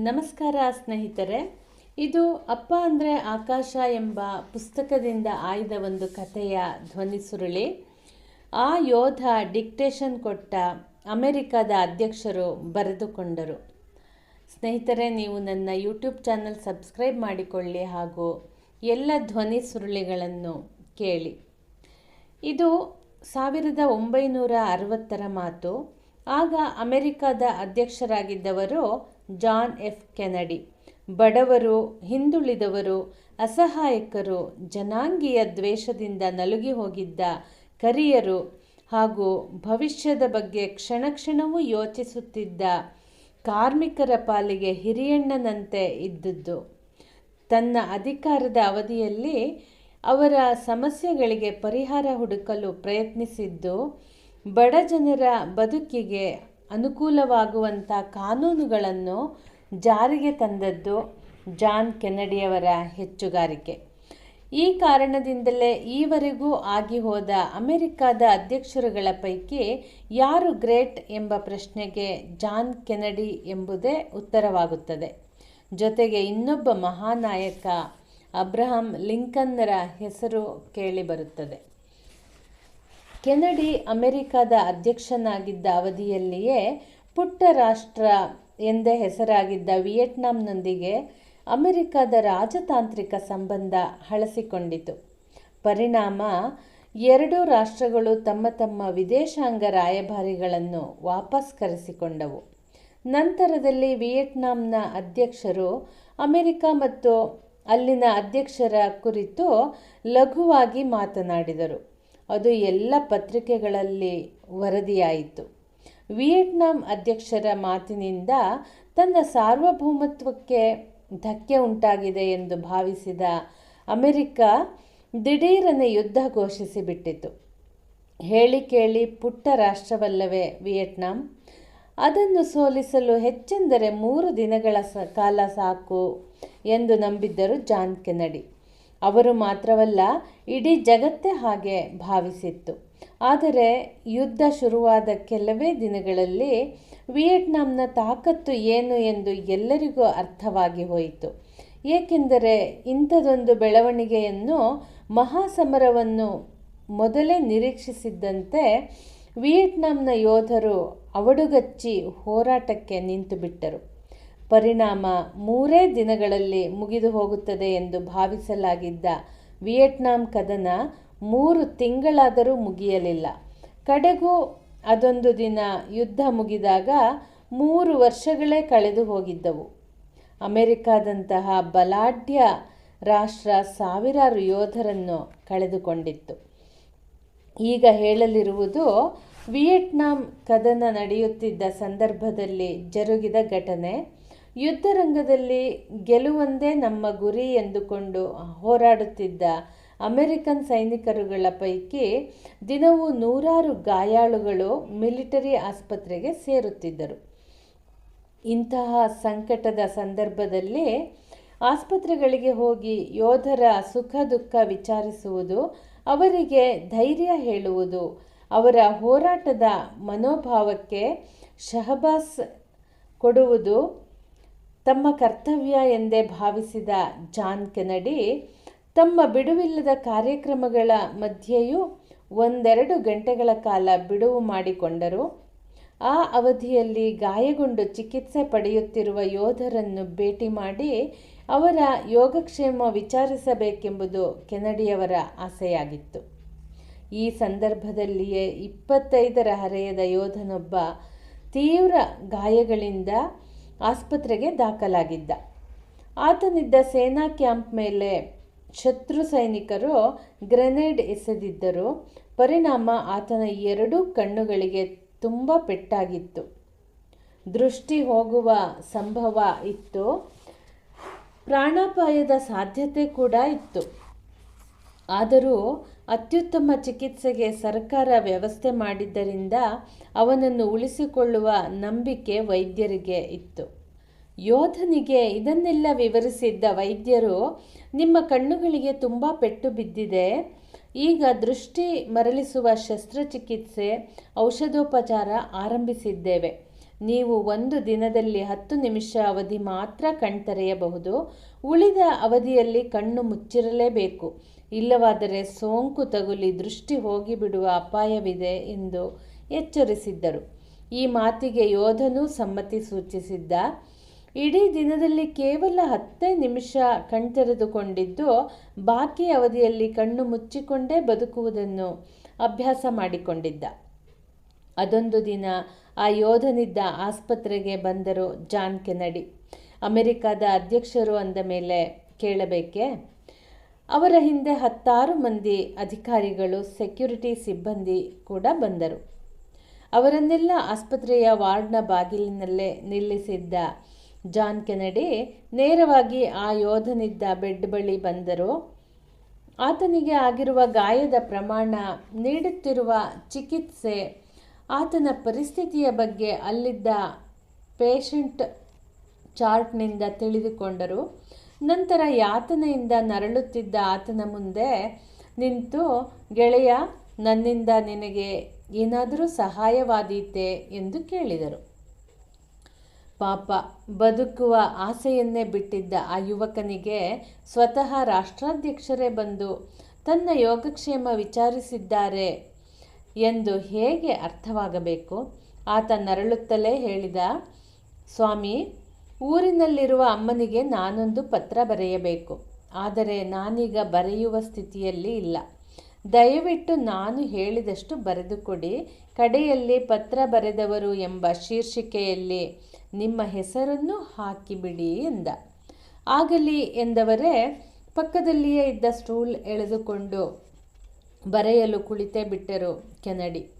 ನಮಸ್ಕಾರ ಸ್ನೇಹಿತರೆ, ಇದು ಅಪ್ಪ ಅಂದರೆ ಆಕಾಶ ಎಂಬ ಪುಸ್ತಕದಿಂದ ಆಯ್ದ ಒಂದು ಕಥೆಯ ಧ್ವನಿ ಸುರುಳಿ. ಆ ಯೋಧ ಡಿಕ್ಟೇಷನ್ ಕೊಟ್ಟ ಅಮೆರಿಕದ ಅಧ್ಯಕ್ಷರು ಬರೆದುಕೊಂಡರು. ಸ್ನೇಹಿತರೆ, ನೀವು ನನ್ನ ಯೂಟ್ಯೂಬ್ ಚಾನಲ್ ಸಬ್ಸ್ಕ್ರೈಬ್ ಮಾಡಿಕೊಳ್ಳಿ ಹಾಗೂ ಎಲ್ಲ ಧ್ವನಿ ಸುರುಳಿಗಳನ್ನು ಕೇಳಿ. ಇದು ಸಾವಿರದ ಒಂಬೈನೂರ ಅರವತ್ತರ ಮಾತು. ಆಗ ಅಮೆರಿಕದ ಅಧ್ಯಕ್ಷರಾಗಿದ್ದವರು ಜಾನ್ ಎಫ್ ಕೆನಡಿ. ಬಡವರು, ಹಿಂದುಳಿದವರು, ಅಸಹಾಯಕರು, ಜನಾಂಗೀಯ ದ್ವೇಷದಿಂದ ನಲುಗಿ ಹೋಗಿದ್ದ ಕರಿಯರು ಹಾಗೂ ಭವಿಷ್ಯದ ಬಗ್ಗೆ ಕ್ಷಣ ಕ್ಷಣವೂ ಯೋಚಿಸುತ್ತಿದ್ದ ಕಾರ್ಮಿಕರ ಪಾಲಿಗೆ ಹಿರಿಯಣ್ಣನಂತೆ ಇದ್ದದ್ದು. ತನ್ನ ಅಧಿಕಾರದ ಅವಧಿಯಲ್ಲಿ ಅವರ ಸಮಸ್ಯೆಗಳಿಗೆ ಪರಿಹಾರ ಹುಡುಕಲು ಪ್ರಯತ್ನಿಸಿದ್ದು, ಬಡ ಜನರ ಬದುಕಿಗೆ ಅನುಕೂಲವಾಗುವಂಥ ಕಾನೂನುಗಳನ್ನು ಜಾರಿಗೆ ತಂದದ್ದು ಜಾನ್ ಕೆನಡಿಯವರ ಹೆಚ್ಚುಗಾರಿಕೆ. ಈ ಕಾರಣದಿಂದಲೇ ಈವರೆಗೂ ಆಗಿ ಹೋದ ಅಮೆರಿಕದ ಅಧ್ಯಕ್ಷರುಗಳ ಪೈಕಿ ಯಾರು ಗ್ರೇಟ್ ಎಂಬ ಪ್ರಶ್ನೆಗೆ ಜಾನ್ ಕೆನಡಿ ಎಂಬುದೇ ಉತ್ತರವಾಗುತ್ತದೆ. ಜೊತೆಗೆ ಇನ್ನೊಬ್ಬ ಮಹಾನಾಯಕ ಅಬ್ರಹಾಂ ಲಿಂಕನ್ನರ ಹೆಸರು ಕೇಳಿಬರುತ್ತದೆ. ಕೆನಡಿ ಅಮೆರಿಕದ ಅಧ್ಯಕ್ಷನಾಗಿದ್ದ ಅವಧಿಯಲ್ಲಿಯೇ ಪುಟ್ಟ ರಾಷ್ಟ್ರ ಎಂದೇ ಹೆಸರಾಗಿದ್ದ ವಿಯೆಟ್ನಾಂನೊಂದಿಗೆ ಅಮೆರಿಕದ ರಾಜತಾಂತ್ರಿಕ ಸಂಬಂಧ ಹಳಸಿಕೊಂಡಿತು. ಪರಿಣಾಮ, ಎರಡೂ ರಾಷ್ಟ್ರಗಳು ತಮ್ಮ ತಮ್ಮ ವಿದೇಶಾಂಗ ರಾಯಭಾರಿಗಳನ್ನು ವಾಪಸ್ ಕರೆಸಿಕೊಂಡವು. ನಂತರದಲ್ಲಿ ವಿಯೆಟ್ನಾಂನ ಅಧ್ಯಕ್ಷರು ಅಮೆರಿಕ ಮತ್ತು ಅಲ್ಲಿನ ಅಧ್ಯಕ್ಷರ ಕುರಿತು ಲಘುವಾಗಿ ಮಾತನಾಡಿದರು. ಅದು ಎಲ್ಲ ಪತ್ರಿಕೆಗಳಲ್ಲಿ ವರದಿಯಾಯಿತು. ವಿಯೆಟ್ನಾಂ ಅಧ್ಯಕ್ಷರ ಮಾತಿನಿಂದ ತನ್ನ ಸಾರ್ವಭೌಮತ್ವಕ್ಕೆ ಧಕ್ಕೆ ಉಂಟಾಗಿದೆ ಎಂದು ಭಾವಿಸಿದ ಅಮೆರಿಕ ದಿಢೀರನೆ ಯುದ್ಧ ಘೋಷಿಸಿಬಿಟ್ಟಿತು. ಹೇಳಿ ಕೇಳಿ ಪುಟ್ಟ ರಾಷ್ಟ್ರವಲ್ಲವೇ ವಿಯೆಟ್ನಾಂ? ಅದನ್ನು ಸೋಲಿಸಲು ಹೆಚ್ಚೆಂದರೆ ಮೂರು ದಿನಗಳ ಸ ಕಾಲ ಸಾಕು ಎಂದು ನಂಬಿದ್ದರು ಜಾನ್ ಕೆನಡಿ. ಅವರು ಮಾತ್ರವಲ್ಲ, ಇಡೀ ಜಗತ್ತೇ ಹಾಗೆ ಭಾವಿಸಿತ್ತು. ಆದರೆ ಯುದ್ಧ ಶುರುವಾದ ಕೆಲವೇ ದಿನಗಳಲ್ಲಿ ವಿಯೆಟ್ನಾಂನ ತಾಕತ್ತು ಏನು ಎಂದು ಎಲ್ಲರಿಗೂ ಅರ್ಥವಾಗಿ ಹೋಯಿತು. ಏಕೆಂದರೆ ಇಂಥದೊಂದು ಬೆಳವಣಿಗೆಯನ್ನು ಮಹಾಸಮರವನ್ನು ಮೊದಲೇ ನಿರೀಕ್ಷಿಸಿದ್ದಂತೆ ವಿಯೆಟ್ನಾಂನ ಯೋಧರು ಅವಡುಗಚ್ಚಿ ಹೋರಾಟಕ್ಕೆ ನಿಂತುಬಿಟ್ಟರು. ಪರಿಣಾಮ ಮೂರೇ ದಿನಗಳಲ್ಲಿ ಮುಗಿದು ಹೋಗುತ್ತದೆ ಎಂದು ಭಾವಿಸಲಾಗಿದ್ದ ವಿಯೆಟ್ನಾಂ ಕದನ ಮೂರು ತಿಂಗಳಾದರೂ ಮುಗಿಯಲಿಲ್ಲ. ಕಡೆಗೂ ಅದೊಂದು ದಿನ ಯುದ್ಧ ಮುಗಿದಾಗ ಮೂರು ವರ್ಷಗಳೇ ಕಳೆದು ಹೋಗಿದ್ದವು. ಅಮೆರಿಕಾದಂತಹ ಬಲಾಢ್ಯ ರಾಷ್ಟ್ರ ಸಾವಿರಾರು ಯೋಧರನ್ನು ಕಳೆದುಕೊಂಡಿತ್ತು. ಈಗ ಹೇಳಲಿರುವುದು, ವಿಯೆಟ್ನಾಂ ಕದನ ನಡೆಯುತ್ತಿದ್ದ ಸಂದರ್ಭದಲ್ಲಿ ಜರುಗಿದ ಘಟನೆ. ಯುದ್ಧರಂಗದಲ್ಲಿ ಗೆಲುವೊಂದೇ ನಮ್ಮ ಗುರಿ ಎಂದುಕೊಂಡು ಹೋರಾಡುತ್ತಿದ್ದ ಅಮೆರಿಕನ್ ಸೈನಿಕರುಗಳ ಪೈಕಿ ದಿನವೂ ನೂರಾರು ಗಾಯಾಳುಗಳು ಮಿಲಿಟರಿ ಆಸ್ಪತ್ರೆಗೆ ಸೇರುತ್ತಿದ್ದರು. ಇಂತಹ ಸಂಕಟದ ಸಂದರ್ಭದಲ್ಲಿ ಆಸ್ಪತ್ರೆಗಳಿಗೆ ಹೋಗಿ ಯೋಧರ ಸುಖ ದುಃಖ ವಿಚಾರಿಸುವುದು, ಅವರಿಗೆ ಧೈರ್ಯ ಹೇಳುವುದು, ಅವರ ಹೋರಾಟದ ಮನೋಭಾವಕ್ಕೆ ಶಹಬಾಸ್ ಕೊಡುವುದು ತಮ್ಮ ಕರ್ತವ್ಯ ಎಂದೇ ಭಾವಿಸಿದ ಜಾನ್ ಕೆನಡಿ, ತಮ್ಮ ಬಿಡುವಿಲ್ಲದ ಕಾರ್ಯಕ್ರಮಗಳ ಮಧ್ಯೆಯೂ ಒಂದೆರಡು ಗಂಟೆಗಳ ಕಾಲ ಬಿಡುವು ಮಾಡಿಕೊಂಡರು. ಆ ಅವಧಿಯಲ್ಲಿ ಗಾಯಗೊಂಡು ಚಿಕಿತ್ಸೆ ಪಡೆಯುತ್ತಿರುವ ಯೋಧರನ್ನು ಭೇಟಿ ಮಾಡಿ ಅವರ ಯೋಗಕ್ಷೇಮ ವಿಚಾರಿಸಬೇಕೆಂಬುದು ಕೆನಡಿಯವರ ಆಸೆಯಾಗಿತ್ತು. ಈ ಸಂದರ್ಭದಲ್ಲಿಯೇ ಇಪ್ಪತ್ತೈದರ ಹರೆಯದ ಯೋಧನೊಬ್ಬ ತೀವ್ರ ಗಾಯಗಳಿಂದ ಆಸ್ಪತ್ರೆಗೆ ದಾಖಲಾಗಿದ್ದ. ಆತನಿದ್ದ ಸೇನಾ ಕ್ಯಾಂಪ್ ಮೇಲೆ ಶತ್ರು ಸೈನಿಕರು ಗ್ರೆನೇಡ್ ಎಸೆದಿದ್ದರು ಪರಿಣಾಮ ಆತನ ಎರಡೂ ಕಣ್ಣುಗಳಿಗೆ ತುಂಬ ಪೆಟ್ಟಾಗಿತ್ತು. ದೃಷ್ಟಿ ಹೋಗುವ ಸಂಭವ ಇತ್ತು. ಪ್ರಾಣಾಪಾಯದ ಸಾಧ್ಯತೆ ಕೂಡ ಇತ್ತು. ಆದರೂ ಅತ್ಯುತ್ತಮ ಚಿಕಿತ್ಸೆಗೆ ಸರ್ಕಾರ ವ್ಯವಸ್ಥೆ ಮಾಡಿದ್ದರಿಂದ ಅವನನ್ನು ಉಳಿಸಿಕೊಳ್ಳುವ ನಂಬಿಕೆ ವೈದ್ಯರಿಗೆ ಇತ್ತು. ಯೋಧನಿಗೆ ಇದನ್ನೆಲ್ಲ ವಿವರಿಸಿದ್ದ ವೈದ್ಯರು, ನಿಮ್ಮ ಕಣ್ಣುಗಳಿಗೆ ತುಂಬ ಪೆಟ್ಟು ಬಿದ್ದಿದೆ. ಈಗ ದೃಷ್ಟಿ ಮರಳಿಸುವ ಶಸ್ತ್ರಚಿಕಿತ್ಸೆ, ಔಷಧೋಪಚಾರ ಆರಂಭಿಸಿದ್ದೇವೆ. ನೀವು ಒಂದು ದಿನದಲ್ಲಿ ಹತ್ತು ನಿಮಿಷ ಅವಧಿ ಮಾತ್ರ ಕಣ್ತೆರೆಯಬಹುದು. ಉಳಿದ ಅವಧಿಯಲ್ಲಿ ಕಣ್ಣು ಮುಚ್ಚಿರಲೇಬೇಕು. ಇಲ್ಲವಾದರೆ ಸೋಂಕು ತಗುಲಿ ದೃಷ್ಟಿ ಹೋಗಿಬಿಡುವ ಅಪಾಯವಿದೆ ಎಂದು ಎಚ್ಚರಿಸಿದ್ದರು. ಈ ಮಾತಿಗೆ ಯೋಧನೂ ಸಮ್ಮತಿ ಸೂಚಿಸಿದ್ದ. ಇಡೀ ದಿನದಲ್ಲಿ ಕೇವಲ ಹತ್ತೇ ನಿಮಿಷ ಕಣ್ತೆರೆದುಕೊಂಡಿದ್ದು, ಬಾಕಿ ಅವಧಿಯಲ್ಲಿ ಕಣ್ಣು ಮುಚ್ಚಿಕೊಂಡೇ ಬದುಕುವುದನ್ನು ಅಭ್ಯಾಸ ಮಾಡಿಕೊಂಡಿದ್ದ. ಅದೊಂದು ದಿನ ಆ ಯೋಧನಿದ್ದ ಆಸ್ಪತ್ರೆಗೆ ಬಂದರು ಜಾನ್ ಕೆನಡಿ. ಅಮೆರಿಕದ ಅಧ್ಯಕ್ಷರು ಅಂದ ಮೇಲೆ ಕೇಳಬೇಕೆ? ಅವರ ಹಿಂದೆ ಹತ್ತಾರು ಮಂದಿ ಅಧಿಕಾರಿಗಳು, ಸೆಕ್ಯುರಿಟಿ ಸಿಬ್ಬಂದಿ ಕೂಡ ಬಂದರು. ಅವರನ್ನೆಲ್ಲ ಆಸ್ಪತ್ರೆಯ ವಾರ್ಡ್ನ ಬಾಗಿಲಿನಲ್ಲೇ ನಿಲ್ಲಿಸಿದ್ದ ಜಾನ್ ಕೆನಡಿ ನೇರವಾಗಿ ಆ ಯೋಧನಿದ್ದ ಬೆಡ್ ಬಳಿ ಬಂದರು. ಆತನಿಗೆ ಆಗಿರುವ ಗಾಯದ ಪ್ರಮಾಣ ನೀಡುತ್ತಿರುವ ಚಿಕಿತ್ಸೆ ಆತನ ಪರಿಸ್ಥಿತಿಯ ಬಗ್ಗೆ ಅಲ್ಲಿದ್ದ ಪೇಷಂಟ್ ಚಾರ್ಟ್ನಿಂದ ತಿಳಿದುಕೊಂಡರು. ನಂತರ ಯಾತನೆಯಿಂದ ನರಳುತ್ತಿದ್ದ ಆತನ ಮುಂದೆ ನಿಂತು, ಗೆಳೆಯ, ನನ್ನಿಂದ ನಿನಗೆ ಏನಾದರೂ ಸಹಾಯವಾದೀತೆ? ಎಂದು ಕೇಳಿದರು. ಪಾಪ ಬದುಕುವ ಆಸೆಯನ್ನೇ ಬಿಟ್ಟಿದ್ದ ಆ ಯುವಕನಿಗೆ ಸ್ವತಃ ರಾಷ್ಟ್ರಾಧ್ಯಕ್ಷರೇ ಬಂದು ತನ್ನ ಯೋಗಕ್ಷೇಮ ವಿಚಾರಿಸಿದ್ದಾರೆ ಎಂದು ಹೇಗೆ ಅರ್ಥವಾಗಬೇಕು? ಆತ ನರಳುತ್ತಲೇ ಹೇಳಿದ, ಸ್ವಾಮಿ, ಊರಿನಲ್ಲಿರುವ ಅಮ್ಮನಿಗೆ ನಾನೊಂದು ಪತ್ರ ಬರೆಯಬೇಕು. ಆದರೆ ನಾನೀಗ ಬರೆಯುವ ಸ್ಥಿತಿಯಲ್ಲಿ ಇಲ್ಲ. ದಯವಿಟ್ಟು ನಾನು ಹೇಳಿದಷ್ಟು ಬರೆದುಕೊಡಿ. ಕಡೆಯಲ್ಲಿ ಪತ್ರ ಬರೆದವರು ಎಂಬ ಶೀರ್ಷಿಕೆಯಲ್ಲಿ ನಿಮ್ಮ ಹೆಸರನ್ನು ಹಾಕಿಬಿಡಿ ಎಂದ. ಆಗಲಿ ಎಂದವರೇ, ಪಕ್ಕದಲ್ಲಿಯೇ ಇದ್ದ ಸ್ಟೂಲ್ ಎಳೆದುಕೊಂಡು ಬರೆಯಲು ಕುಳಿತೇ ಬಿಟ್ಟರು ಕೆನಡಿ.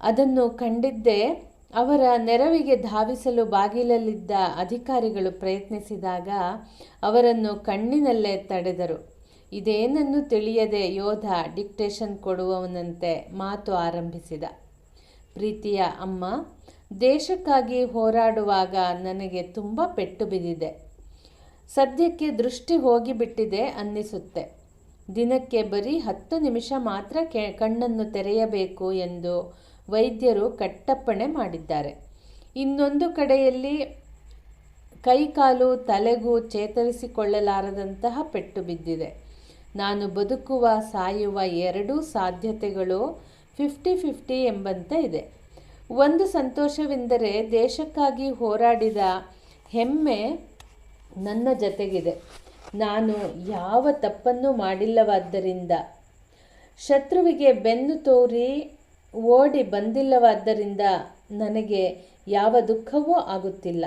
ಅದನ್ನು ಕಂಡಿದ್ದೇ ಅವರ ನೆರವಿಗೆ ಧಾವಿಸಲು ಬಾಗಿಲಲ್ಲಿದ್ದ ಅಧಿಕಾರಿಗಳು ಪ್ರಯತ್ನಿಸಿದಾಗ ಅವರನ್ನು ಕಣ್ಣಿನಲ್ಲೇ ತಡೆದರು. ಇದೇನನ್ನು ತಿಳಿಯದೆ ಯೋಧ ಡಿಕ್ಟೇಷನ್ ಕೊಡುವವನಂತೆ ಮಾತು ಆರಂಭಿಸಿದ. ಪ್ರೀತಿಯ ಅಮ್ಮ ದೇಶಕ್ಕಾಗಿ ಹೋರಾಡುವಾಗ ನನಗೆ ತುಂಬ ಪೆಟ್ಟು ಬಿದ್ದಿದೆ. ಸದ್ಯಕ್ಕೆ ದೃಷ್ಟಿ ಹೋಗಿಬಿಟ್ಟಿದೆ ಅನ್ನಿಸುತ್ತೆ. ದಿನಕ್ಕೆ ಬರೀ ಹತ್ತು ನಿಮಿಷ ಮಾತ್ರ ಕೆ ಕಣ್ಣನ್ನು ತೆರೆಯಬೇಕು ಎಂದು ವೈದ್ಯರು ಕಟ್ಟಪ್ಪಣೆ ಮಾಡಿದ್ದಾರೆ. ಇನ್ನೊಂದು ಕಡೆಯಲ್ಲಿ ಕೈಕಾಲು, ತಲೆಗೂ ಚೇತರಿಸಿಕೊಳ್ಳಲಾರದಂತಹ ಪೆಟ್ಟು ಬಿದ್ದಿದೆ. ನಾನು ಬದುಕುವ, ಸಾಯುವ ಎರಡೂ ಸಾಧ್ಯತೆಗಳು ಫಿಫ್ಟಿ ಫಿಫ್ಟಿ ಎಂಬಂತೆ ಇದೆ. ಒಂದು ಸಂತೋಷವೆಂದರೆ ದೇಶಕ್ಕಾಗಿ ಹೋರಾಡಿದ ಹೆಮ್ಮೆ ನನ್ನ ಜತೆಗಿದೆ. ನಾನು ಯಾವ ತಪ್ಪನ್ನು ಮಾಡಿಲ್ಲವಾದ್ದರಿಂದ, ಶತ್ರುವಿಗೆ ಬೆನ್ನು ತೋರಿ ಓಡಿ ಬಂದಿಲ್ಲವಾದ್ದರಿಂದ ನನಗೆ ಯಾವ ದುಃಖವೂ ಆಗುತ್ತಿಲ್ಲ.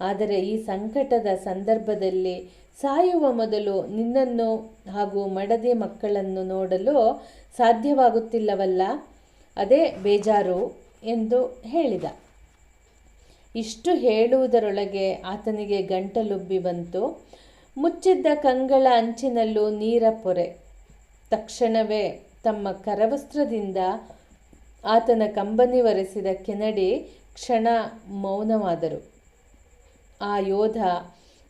ಆದರೆ ಈ ಸಂಕಟದ ಸಂದರ್ಭದಲ್ಲಿ ಸಾಯುವ ಮೊದಲು ನಿನ್ನನ್ನು ಹಾಗೂ ಮಡದಿ ಮಕ್ಕಳನ್ನು ನೋಡಲು ಸಾಧ್ಯವಾಗುತ್ತಿಲ್ಲವಲ್ಲ? ಅದೇ ಬೇಜಾರು. ಎಂದು ಹೇಳಿದ. ಇಷ್ಟು ಹೇಳುವುದರೊಳಗೆ ಆತನಿಗೆ ಗಂಟಲುಬ್ಬಿ ಬಂತು. ಮುಚ್ಚಿದ್ದ ಕಂಗಳ ಅಂಚಿನಲ್ಲೂ ನೀರ ಪೊರೆ. ತಕ್ಷಣವೇ ತಮ್ಮ ಕರವಸ್ತ್ರದಿಂದ ಆತನ ಕಂಬನಿ ಒರೆಸಿದ ಕೆನಡಿ ಕ್ಷಣ ಮೌನವಾದರು. ಆ ಯೋಧ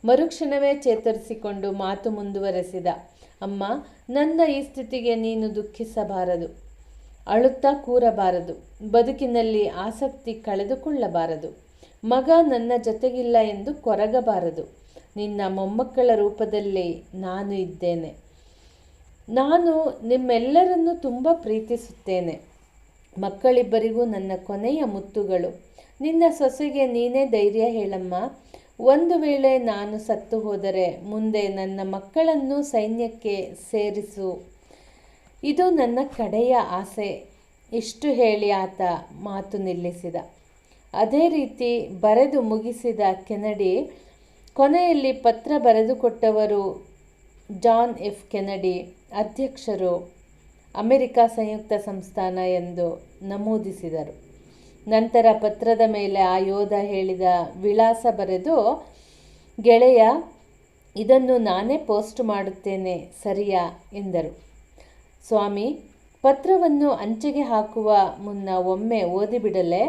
ಮರುಕ್ಷಣವೇ ಚೇತರಿಸಿಕೊಂಡು ಮಾತು ಮುಂದುವರೆಸಿದ. ಅಮ್ಮ, ನನ್ನ ಈ ಸ್ಥಿತಿಗೆ ನೀನು ದುಃಖಿಸಬಾರದು. ಅಳುತ್ತಾ ಕೂರಬಾರದು. ಬದುಕಿನಲ್ಲಿ ಆಸಕ್ತಿ ಕಳೆದುಕೊಳ್ಳಬಾರದು. ಮಗ ನನ್ನ ಜೊತೆಗಿಲ್ಲ ಎಂದು ಕೊರಗಬಾರದು. ನಿನ್ನ ಮೊಮ್ಮಕ್ಕಳ ರೂಪದಲ್ಲಿ ನಾನು ಇದ್ದೇನೆ. ನಾನು ನಿಮ್ಮೆಲ್ಲರನ್ನು ತುಂಬ ಪ್ರೀತಿಸುತ್ತೇನೆ. ಮಕ್ಕಳಿಬ್ಬರಿಗೂ ನನ್ನ ಕೊನೆಯ ಮುತ್ತುಗಳು. ನಿನ್ನ ಸೊಸೆಗೆ ನೀನೇ ಧೈರ್ಯ ಹೇಳಮ್ಮ. ಒಂದು ವೇಳೆ ನಾನು ಸತ್ತು ಹೋದರೆ ಮುಂದೆ ನನ್ನ ಮಕ್ಕಳನ್ನು ಸೈನ್ಯಕ್ಕೆ ಸೇರಿಸು. ಇದು ನನ್ನ ಕಡೆಯ ಆಸೆ. ಇಷ್ಟು ಹೇಳಿ ಆತ ಮಾತು ನಿಲ್ಲಿಸಿದ. ಅದೇ ರೀತಿ ಬರೆದು ಮುಗಿಸಿದ ಕೆನಡಿ, ಕೊನೆಯಲ್ಲಿ ಪತ್ರ ಬರೆದುಕೊಟ್ಟವರು ಜಾನ್ ಎಫ್ ಕೆನಡಿ, ಅಧ್ಯಕ್ಷರು ಅಮೆರಿಕ ಸಂಯುಕ್ತ ಸಂಸ್ಥಾನ ಎಂದು ನಮೂದಿಸಿದರು. ನಂತರ ಪತ್ರದ ಮೇಲೆ ಆ ಯೋಧ ಹೇಳಿದ ವಿಳಾಸ ಬರೆದು, ಗೆಳೆಯ, ಇದನ್ನು ನಾನೇ ಪೋಸ್ಟ್ ಮಾಡುತ್ತೇನೆ, ಸರಿಯಾ? ಎಂದರು. ಸ್ವಾಮಿ, ಪತ್ರವನ್ನು ಅಂಚೆಗೆ ಹಾಕುವ ಮುನ್ನ ಒಮ್ಮೆ ಓದಿಬಿಡಲೆ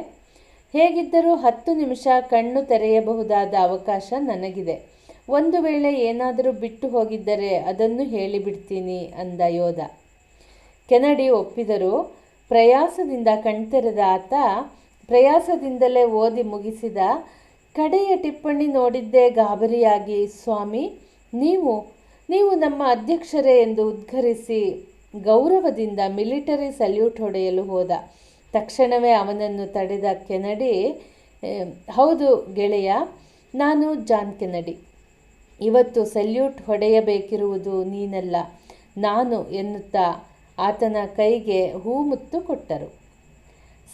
ಹೇಗಿದ್ದರೂ ಹತ್ತು ನಿಮಿಷ ಕಣ್ಣು ತೆರೆಯಬಹುದಾದ ಅವಕಾಶ ನನಗಿದೆ. ಒಂದು ವೇಳೆ ಏನಾದರೂ ಬಿಟ್ಟು ಹೋಗಿದ್ದರೆ ಅದನ್ನು ಹೇಳಿಬಿಡ್ತೀನಿ ಅಂದ ಯೋಧ. ಕೆನಡಿ ಒಪ್ಪಿದರು. ಪ್ರಯಾಸದಿಂದ ಕಣ್ತೆರೆದ ಆತ ಪ್ರಯಾಸದಿಂದಲೇ ಓದಿ ಮುಗಿಸಿದ, ಕಡೆಯ ಟಿಪ್ಪಣಿ ನೋಡಿದ್ದೇ ಗಾಬರಿಯಾಗಿ, ಸ್ವಾಮಿ, ನೀವು ನೀವು ನಮ್ಮ ಅಧ್ಯಕ್ಷರೇ ಎಂದು ಉದ್ಘರಿಸಿ ಗೌರವದಿಂದ ಮಿಲಿಟರಿ ಸಲ್ಯೂಟ್ ಹೊಡೆಯಲು ಹೋದ. ತಕ್ಷಣವೇ ಅವನನ್ನು ತಡೆದ ಕೆನಡಿ ಹೌದು ಗೆಳೆಯ, ನಾನು ಜಾನ್ ಕೆನಡಿ. ಇವತ್ತು ಸಲ್ಯೂಟ್ ಹೊಡೆಯಬೇಕಿರುವುದು ನೀನಲ್ಲ, ನಾನು ಎನ್ನುತ್ತಾ ಆತನ ಕೈಗೆ ಹೂಮುತ್ತು ಕೊಟ್ಟರು.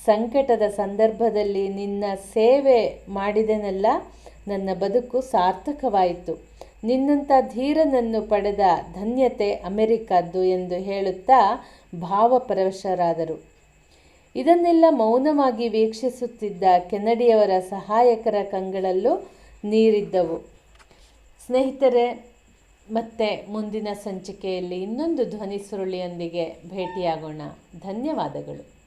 ಸಂಕಟದ ಸಂದರ್ಭದಲ್ಲಿ ನಿನ್ನ ಸೇವೆ ಮಾಡಿದೆನಲ್ಲ, ನನ್ನ ಬದುಕು ಸಾರ್ಥಕವಾಯಿತು. ನಿನ್ನಂಥ ಧೀರನನ್ನು ಪಡೆದ ಧನ್ಯತೆ ಅಮೆರಿಕದ್ದು ಎಂದು ಹೇಳುತ್ತಾ ಭಾವಪರವಶರಾದರು. ಇದನ್ನೆಲ್ಲ ಮೌನವಾಗಿ ವೀಕ್ಷಿಸುತ್ತಿದ್ದ ಕೆನಡಿಯವರ ಸಹಾಯಕರ ಕಂಗಳಲ್ಲೂ ನೀರಿದ್ದವು. ಸ್ನೇಹಿತರೆ, ಮತ್ತೆ ಮುಂದಿನ ಸಂಚಿಕೆಯಲ್ಲಿ ಇನ್ನೊಂದು ಧ್ವನಿ ಸುರುಳಿಯೊಂದಿಗೆ ಭೇಟಿಯಾಗೋಣ. ಧನ್ಯವಾದಗಳು.